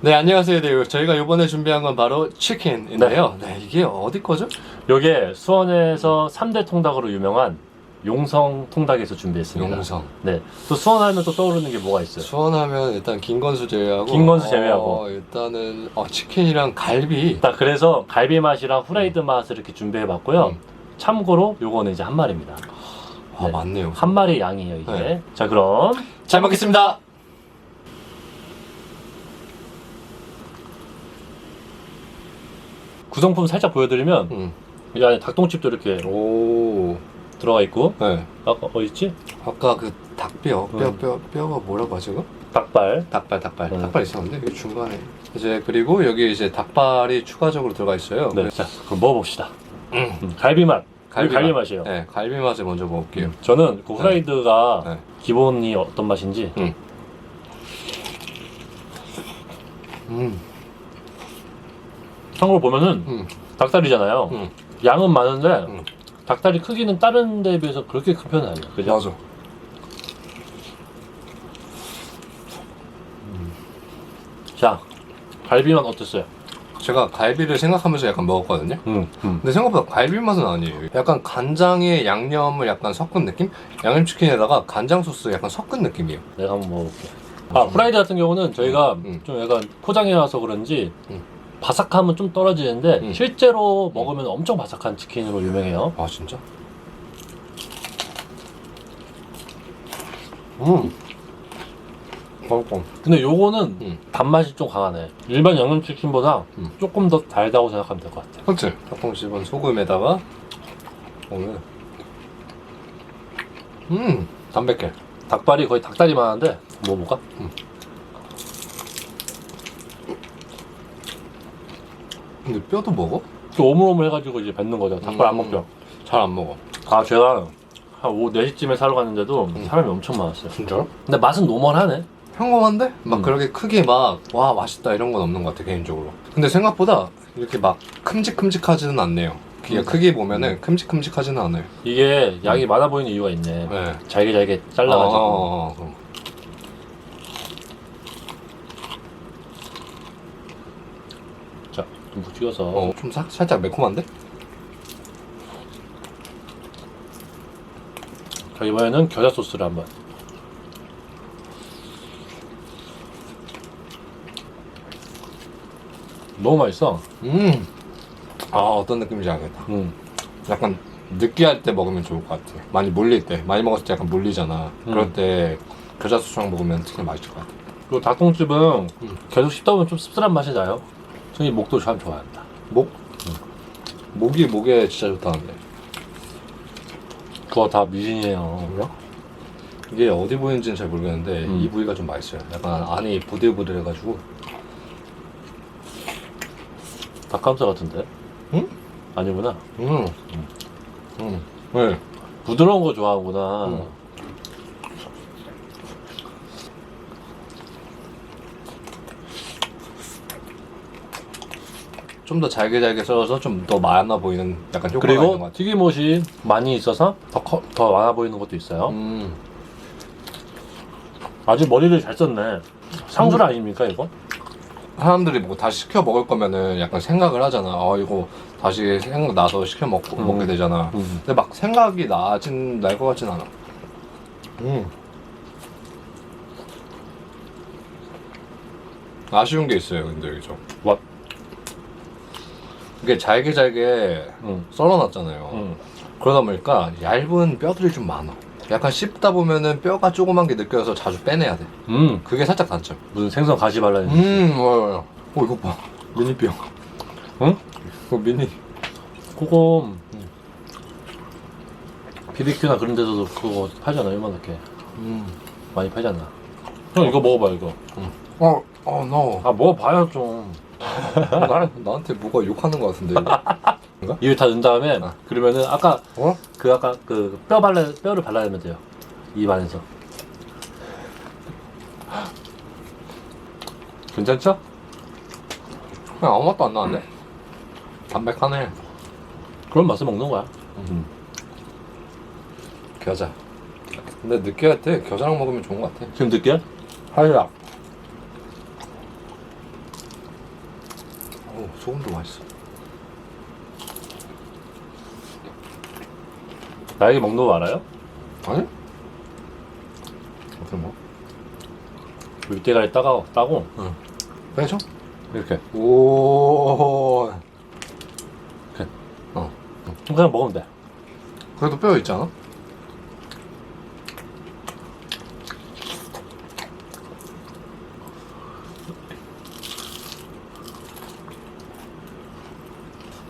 네, 안녕하세요. 네, 저희가 이번에 준비한 건 바로 치킨인데요. 네, 이게 어디 거죠? 요게 수원에서 3대 통닭으로 유명한 용성 통닭에서 준비했습니다. 용성. 네. 또 수원 하면 또 떠오르는 게 뭐가 있어요? 수원하면 일단 김건수 제외하고 김건수 제외하고. 어, 일단은 어, 치킨이랑 갈비 딱 그래서 갈비 맛이랑 후라이드 맛을 이렇게 준비해 봤고요. 음. 참고로 요거는 이제 한 마리입니다. 아, 네. 맞네요. 한 마리 양이에요, 이게. 네. 자, 그럼 잘 먹겠습니다. 구성품 살짝 보여드리면 음. 이 안에 닭똥집도 이렇게 오. 들어가 있고 네. 아까 어디 있지? 아까 그 닭뼈, 뼈, 음. 뼈, 뼈가 뭐라고 하죠? 그거? 닭발. 닭발, 닭발. 음. 닭발 있었는데 여기 중간에 이제 그리고 여기 이제 닭발이 추가적으로 들어가 있어요. 네. 자, 그럼 먹어봅시다. 음. 음, 갈비 맛. 갈비, 갈비 맛. 맛이에요. 네, 갈비 맛을 먼저 먹을게요. 음, 저는 그 후라이드가 네. 기본이 어떤 맛인지 음. 음. 참고로 보면은 음. 닭다리잖아요. 음. 양은 많은데 음. 닭다리 크기는 다른 데에 비해서 그렇게 큰 편은 아니에요. 그죠? 맞아. 자, 갈비만 어땠어요? 제가 갈비를 생각하면서 약간 먹었거든요. 음, 음. 근데 생각보다 갈비 맛은 아니에요. 약간 간장에 양념을 약간 섞은 느낌? 양념치킨에다가 간장 소스 약간 섞은 느낌이에요. 내가 한번 먹어볼게. 아, 후라이드 같은 경우는 저희가 음, 음. 좀 약간 포장해 와서 그런지 음. 바삭함은 좀 떨어지는데 음. 실제로 먹으면 엄청 바삭한 치킨으로 유명해요. 아 진짜? 음. 맛있고. 근데 요거는 음. 단맛이 좀 강하네. 일반 양념치킨보다 음. 조금 더 달다고 생각하면 될 것 같아. 그치? 닭통 씹은 소금에다가 오늘 음 담백해. 닭발이 거의 닭다리만 한데 먹어볼까? 근데 뼈도 먹어? 또 오물오물 해가지고 이제 뱉는 거죠. 닭발 안 음. 먹죠. 잘 안 먹어. 아 제가 한 오후 4시쯤에 사러 갔는데도 음. 사람이 엄청 많았어요. 진짜로? 근데 맛은 노멀하네. 평범한데? 막 음. 그렇게 크게 막, 와, 맛있다 이런 건 없는 것 같아, 개인적으로. 근데 생각보다 이렇게 막 큼직큼직하지는 않네요. 그게 음. 크게 보면은 큼직큼직하지는 않아요. 이게 양이 많아 보이는 이유가 있네. 네. 잘게 잘게 잘라가지고. 어, 어, 어, 그럼. 자, 좀 찍어서. 어, 좀 사, 살짝 매콤한데? 자, 이번에는 겨자 소스를 한번. 너무 맛있어. 음. 아, 어떤 느낌인지 알겠다. 음. 약간 느끼할 때 먹으면 좋을 것 같아. 많이 몰릴 때. 많이 먹었을 때 약간 몰리잖아. 음. 그럴 때 겨자 소스랑 먹으면 특히 맛있을 것 같아. 그리고 닭똥집은 음. 계속 씹다 보면 좀 씁쓸한 맛이 나요. 저희 목도 참 좋아한다. 목? 목이 목에 진짜 좋다는데. 그거 다 미진이에요. 뭐야? 이게 어디 보이는지는 잘 모르겠는데 음. 이 부위가 좀 맛있어요. 약간 안이 부들부들해가지고 닭가슴살 같은데? 응? 아니구나. 음. 음. 네. 부드러운 거 좋아하구나. 음. 좀더 잘게 잘게 썰어서 좀 더 많아 보이는 약간 효과가 있는 것 그리고 같아. 튀김옷이 많이 있어서 더, 커, 더 많아 보이는 것도 있어요. 음. 아주 머리를 잘 썼네. 상술 아닙니까 이거? 사람들이 뭐 다시 시켜 먹을 거면은 약간 생각을 하잖아. 어 이거 다시 생각 나서 시켜 먹고 음. 먹게 되잖아. 음. 근데 막 생각이 나진 날 것 같진 않아. 음. 아쉬운 게 있어요, 근데 여기 좀. 뭐? 이게 잘게 잘게 응. 썰어놨잖아요. 응. 그러다 보니까 얇은 뼈들이 좀 많아. 약간 씹다 보면은 뼈가 조그만 게 느껴져서 자주 빼내야 돼. 음. 그게 살짝 단점. 무슨 생선 가시 발라는. 음, 뭐야, 어, 이거 봐. 미니 뼈. 응? 이거 미니. 그거 BBQ나 그런 데서도 그거 팔잖아 요만하게 음. 많이 팔잖아. 형 이거 먹어봐 이거. 어, 어, no. 아 먹어봐요 좀. 나, 나한테 뭐가 욕하는 것 같은데. 이거? 입에 다 넣은 다음에 아. 그러면은 아까 어? 그 아까 그 뼈 발라 뼈를 발라내면 돼요. 입 안에서. 괜찮죠? 그냥 아무 맛도 안 나는데? 담백하네. 그런 맛을 먹는 거야. 음. 겨자. 근데 느끼할 때 겨자랑 먹으면 좋은 것 같아. 지금 느끼야? 하이라. 오, 소금도 맛있어. 나에게 먹는 거 알아요? 아니? 어떻게 먹어? 물대가리 따가, 따고 빼줘? 이렇게 오. 그냥 먹으면 돼 그래도 뼈 있잖아?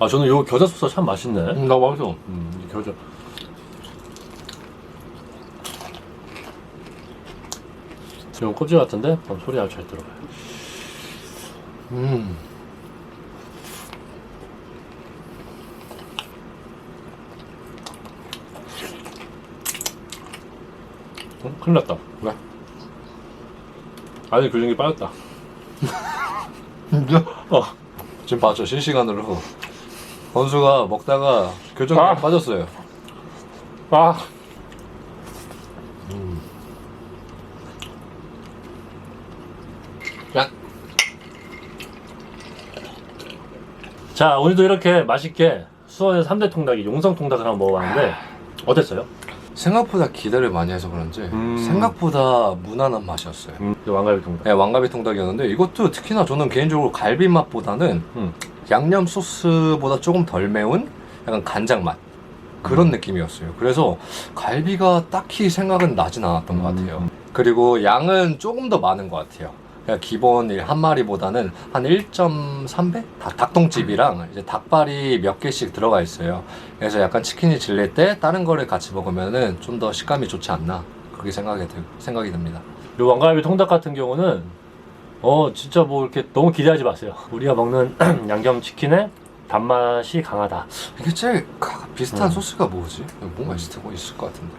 아 저는 요 겨자 소스 참 맛있네 응, 나 맛있어. 음, 이 겨자 지금 껍질 같은데 어, 소리 아주 잘 들어가요 음. 어? 큰일 났다 왜? 아니 교정기 빠졌다 진짜? 어. 지금 봤죠? 실시간으로. 건수가 먹다가 교정기 아. 빠졌어요. 아 야. 자 오늘도 이렇게 맛있게 수원의 3대 통닭이 용성 통닭을 한번 먹어봤는데 어땠어요? 생각보다 기대를 많이 해서 그런지 음. 생각보다 무난한 맛이었어요. 음, 이 왕갈비 통닭 네, 왕갈비 통닭이었는데 이것도 특히나 저는 개인적으로 갈비 맛보다는 음. 양념 소스보다 조금 덜 매운 약간 간장 맛 그런 느낌이었어요. 그래서 갈비가 딱히 생각은 나진 않았던 것 같아요. 음. 그리고 양은 조금 더 많은 것 같아요. 그냥 기본 일한 마리보다는 한 1.3배? 닭, 닭똥집이랑 이제 닭발이 몇 개씩 들어가 있어요. 그래서 약간 치킨이 질릴 때 다른 거를 같이 먹으면은 좀 더 식감이 좋지 않나 그렇게 생각이 들, 생각이 듭니다. 이 왕갈비 통닭 같은 경우는 어 진짜 뭐 이렇게 너무 기대하지 마세요 우리가 먹는 양념 치킨의 단맛이 강하다 이게 제일 가- 비슷한 음. 소스가 뭐지? 뭔가 있을, 거- 있을 것 같은데.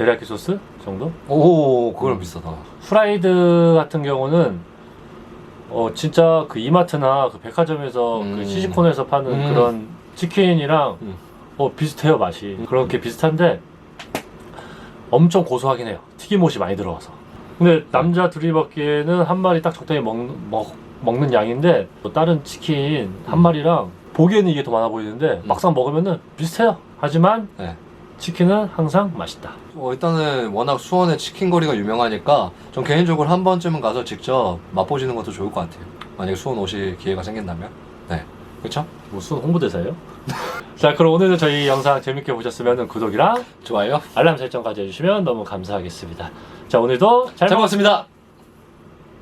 데리야끼 소스 정도? 오, 그거랑 음. 비슷하다. 프라이드 같은 경우는 어 진짜 그 이마트나 그 백화점에서 음. 그 시식콘에서 파는 음. 그런 치킨이랑 음. 어 비슷해요 맛이 그렇게 비슷한데 엄청 고소하긴 해요 튀김옷이 많이 들어가서 근데 남자 둘이 먹기에는 한 마리 딱 적당히 먹, 먹, 먹는 양인데 또 다른 치킨 한 음. 마리랑 보기에는 이게 더 많아 보이는데 막상 먹으면은 비슷해요 하지만 네. 치킨은 항상 맛있다 어, 일단은 워낙 수원의 치킨 거리가 유명하니까 전 개인적으로 한 번쯤은 가서 직접 맛보시는 것도 좋을 것 같아요. 만약에 수원 오실 기회가 생긴다면. 네. 그렇죠? 무슨 홍보대사예요? 자 그럼 오늘도 저희 영상 재밌게 보셨으면 구독이랑 좋아요. 알람 설정까지 해주시면 너무 감사하겠습니다 자 오늘도 잘, 잘 먹... 먹었습니다.